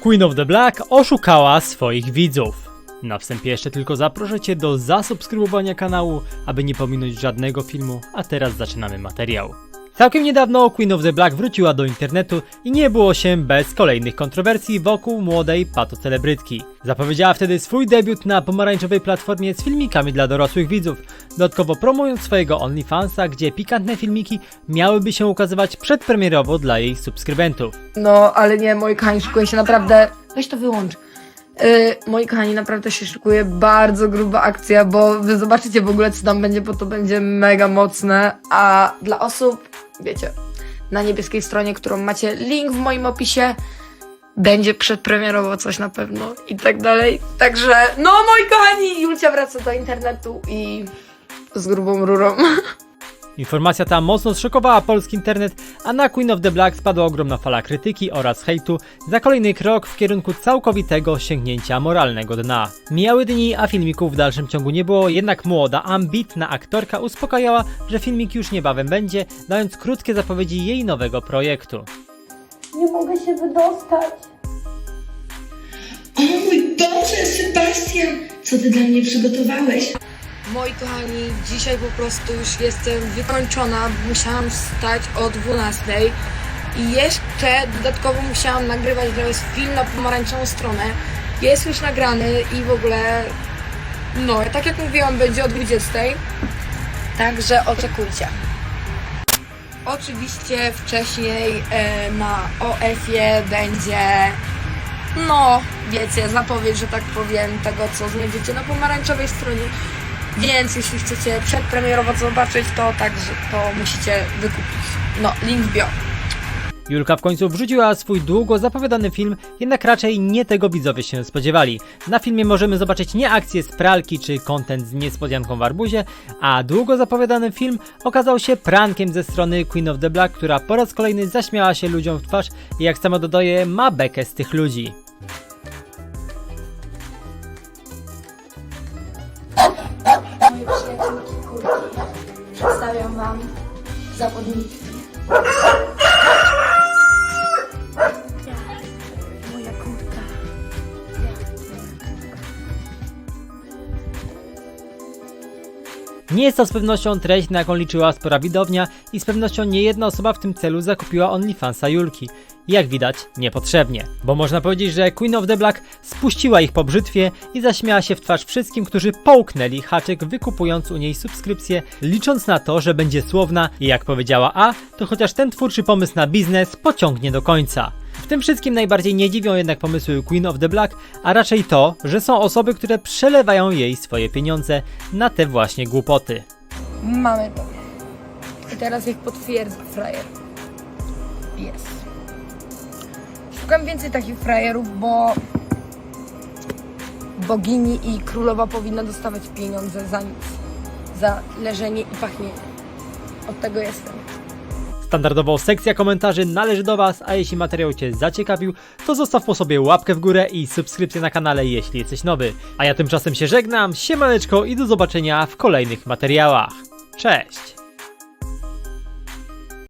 Queen of the Black oszukała swoich widzów. Na wstępie jeszcze tylko zaproszę Cię do zasubskrybowania kanału, aby nie pominąć żadnego filmu, a teraz zaczynamy materiał. Całkiem niedawno Queen of the Black wróciła do internetu i nie było się bez kolejnych kontrowersji wokół młodej patocelebrytki. Zapowiedziała wtedy swój debiut na pomarańczowej platformie z filmikami dla dorosłych widzów, dodatkowo promując swojego OnlyFansa, gdzie pikantne filmiki miałyby się ukazywać przedpremierowo dla jej subskrybentów. No, ale nie, moi kochani, szykuje się naprawdę... Weź to wyłącz. Yy, moi kochani, naprawdę się szykuje bardzo gruba akcja, bo wy zobaczycie w ogóle, co tam będzie, bo to będzie mega mocne. A dla osób, wiecie, na niebieskiej stronie, którą macie link w moim opisie, będzie przedpremierowo coś na pewno i tak dalej. Także, no, moi kochani, Julcia wraca do internetu i z grubą rurą. Informacja ta mocno zszokowała polski internet, a na Queen of the Black spadła ogromna fala krytyki oraz hejtu za kolejny krok w kierunku całkowitego sięgnięcia moralnego dna. Mijały dni, a filmików w dalszym ciągu nie było, jednak młoda, ambitna aktorka uspokajała, że filmik już niebawem będzie, dając krótkie zapowiedzi jej nowego projektu. Nie mogę się wydostać. O mój Boże, Sebastian, co ty dla mnie przygotowałeś? Moi kochani, dzisiaj po prostu już jestem wykończona. Musiałam wstać o 12 i jeszcze dodatkowo musiałam nagrywać teraz film na pomarańczową stronę. Jest już nagrany i w ogóle, no, tak jak mówiłam, będzie o 20. Także oczekujcie. Oczywiście wcześniej e, na OF-ie będzie, no, wiecie, zapowiedź, że tak powiem, tego co znajdziecie na pomarańczowej stronie. Więc jeśli chcecie przedpremierowo zobaczyć, to także to musicie wykupić. No, link bio. Julka w końcu wrzuciła swój długo zapowiadany film, jednak raczej nie tego widzowie się spodziewali. Na filmie możemy zobaczyć nie akcję z pralki czy content z niespodzianką w arbuzie, a długo zapowiadany film okazał się prankiem ze strony Queen of the Black, która po raz kolejny zaśmiała się ludziom w twarz i jak sama dodaje, ma bekę z tych ludzi. Przyjaciółki kurki. Przedstawiam wam zawodniczki. Moja kurka. Nie jest to z pewnością treść, na jaką liczyła spora widownia i z pewnością nie jedna osoba w tym celu zakupiła OnlyFansa Julki. Jak widać, niepotrzebnie, bo można powiedzieć, że Queen of the Black spuściła ich po brzytwie i zaśmiała się w twarz wszystkim, którzy połknęli haczyk wykupując u niej subskrypcję, licząc na to, że będzie słowna i jak powiedziała A, to chociaż ten twórczy pomysł na biznes pociągnie do końca. W tym wszystkim najbardziej nie dziwią jednak pomysły Queen of the Black, a raczej to, że są osoby, które przelewają jej swoje pieniądze na te właśnie głupoty. Mamy to. I teraz ich potwierdza frajer. Jest. Szukam więcej takich frajerów, bo bogini i królowa powinna dostawać pieniądze za nic. Za leżenie i pachnienie. Od tego jestem. Standardowo sekcja komentarzy należy do Was, a jeśli materiał Cię zaciekawił, to zostaw po sobie łapkę w górę i subskrypcję na kanale, jeśli jesteś nowy. A ja tymczasem się żegnam, siemaneczko i do zobaczenia w kolejnych materiałach. Cześć!